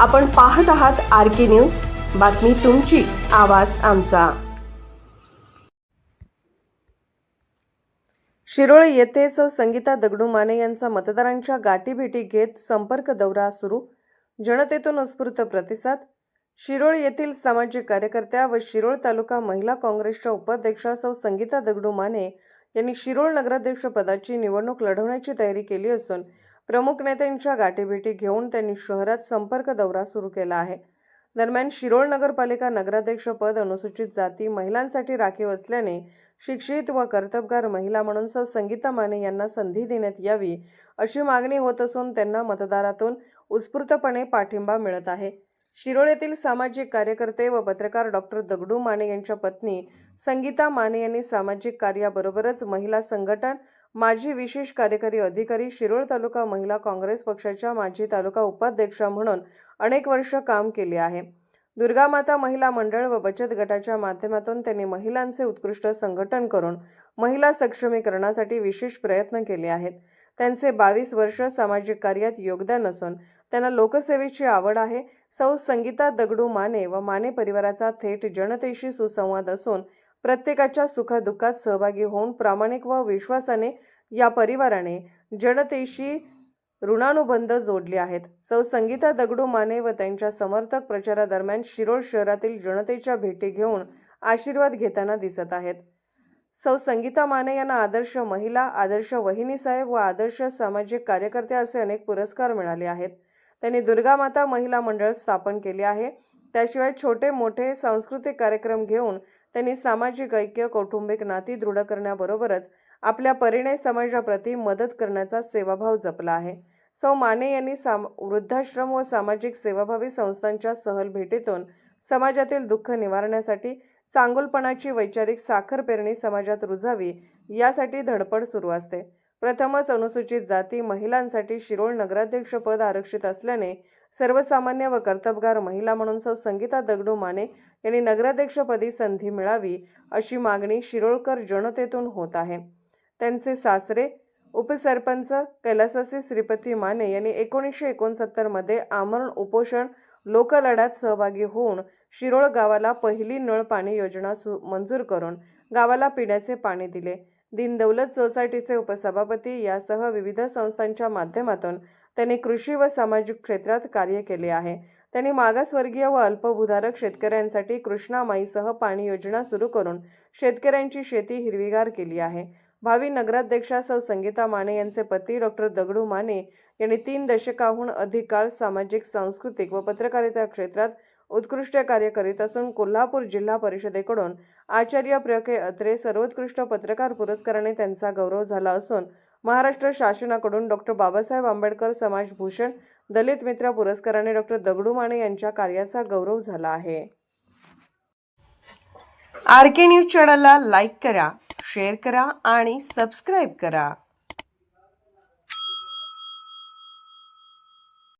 आपण पाहत आहात आर के न्यूज. बातमी तुमची आवाज आमचा. शिरोळ येथे सौ संगीता दगडू माने यांचा मतदारांच्या गाठीभेटी घेत संपर्क दौरा सुरू. जनतेतून उत्स्फूर्त प्रतिसाद. शिरोळ येथील सामाजिक कार्यकर्त्या व शिरोळ तालुका महिला काँग्रेसच्या उपाध्यक्षा सौ संगीता दगडू माने यांनी शिरोळ नगराध्यक्षपदाची निवडणूक लढवण्याची तयारी केली असून प्रमुख नेत्यांच्या गाठीभेटी घेऊन त्यांनी शहरात संपर्क दौरा सुरू केला आहे. दरम्यान शिरोळ नगरपालिका नगराध्यक्ष पद अनुसूचित जाती महिलांसाठी राखीव असल्याने शिक्षित व कर्तबगार महिला म्हणून सौ संगीता माने यांना संधी देण्यात यावी अशी मागणी होत असून त्यांना मतदारातून उत्स्फूर्तपणे पाठिंबा मिळत आहे. शिरोळ येथील सामाजिक कार्यकर्ते व पत्रकार डॉक्टर दगडू माने यांच्या पत्नी संगीता माने यांनी सामाजिक कार्याबरोबरच महिला संघटन माजी विशेष कार्यकारी अधिकारी शिरोळ तालुका महिला काँग्रेस पक्षाच्या माजी तालुका उपाध्यक्षा म्हणून अनेक वर्ष काम केले आहे. दुर्गामाता महिला मंडळ व बचत गटाच्या माध्यमातून त्यांनी महिलांचे उत्कृष्ट संघटन करून महिला सक्षमीकरणासाठी विशेष प्रयत्न केले आहेत. त्यांचे बावीस वर्ष सामाजिक कार्यात योगदान असून त्यांना लोकसेवेची आवड आहे. सौ संगीता दगडू माने व माने परिवाराचा थेट जनतेशी सुसंवाद असून प्रत्येकाच्या सुखदुःखात सहभागी होऊन प्रामाणिक व विश्वासाने या परिवाराने जनतेशी ऋणानुबंध जोडले आहेत. सौ संगीता दगडू माने व त्यांच्या समर्थक प्रचारादरम्यान शिरोळ शहरातील जनतेच्या भेटी घेऊन आशीर्वाद घेताना दिसत आहेत. सौ संगीता माने यांना आदर्श महिला आदर्श वहिनीसाहेब व आदर्श सामाजिक कार्यकर्ते असे अनेक पुरस्कार मिळाले आहेत. त्यांनी दुर्गामाता महिला मंडळ स्थापन केले आहे. त्याशिवाय छोटे मोठे सांस्कृतिक कार्यक्रम घेऊन त्यांनी सामाजिक ऐक्य कौटुंबिक नाती दृढ करण्याबरोबरच आपल्या परिणय समाजाप्रती मदत करण्याचा सेवाभाव जपला आहे. सौ माने यांनी साम वृद्धाश्रम व सामाजिक सेवाभावी संस्थांच्या सहल भेटीतून समाजातील दुःख निवारण्यासाठी चांगुलपणाची वैचारिक साखर पेरणी समाजात रुजावी यासाठी धडपड सुरू असते. प्रथमच अनुसूचित जाती महिलांसाठी शिरोळ नगराध्यक्षपद आरक्षित असल्याने सर्वसामान्य व कर्तबगार महिला म्हणून सौ संगीता दगडू माने यांनी नगराध्यक्षपदी संधी मिळावी अशी मागणी शिरोळकर जनतेतून होत आहे. त्यांचे सासरे उपसरपंच कैलासवासी श्रीपती माने यांनी एकोणीसशे एकोणसत्तरमध्ये आमरण उपोषण लोकलढ्यात सहभागी होऊन शिरोळ गावाला पहिली नळ पाणी योजना सु मंजूर करून गावाला पिण्याचे पाणी दिले. दीनदौलत सोसायटीचे उपसभापती यासह विविध संस्थांच्या माध्यमातून त्यांनी कृषी व सामाजिक क्षेत्रात कार्य केले आहे. त्यांनी मागासवर्गीय व अल्पभूधारक शेतकऱ्यांसाठी कृष्णामाईसह पाणी योजना सुरू करून शेतकऱ्यांची शेती हिरवीगार केली आहे. भावी नगराध्यक्षा सौ संगीता माने यांचे पती डॉक्टर दगडू माने यांनी तीन दशकाहून अधिक काळ सामाजिक सांस्कृतिक व पत्रकारिता क्षेत्रात उत्कृष्ट कार्य करीत असून कोल्हापूर जिल्हा परिषदेकडून आचार्य प्र. के. अत्रे सर्वोत्कृष्ट पत्रकार पुरस्काराने त्यांचा गौरव झाला असून महाराष्ट्र शासनाकडून डॉक्टर बाबासाहेब आंबेडकर समाजभूषण दलित मित्र पुरस्काराने डॉक्टर दगडू माने यांच्या कार्याचा गौरव झाला आहे. आर के न्यूज चॅनलला लाईक करा शेअर करा आणि सबस्क्राईब करा.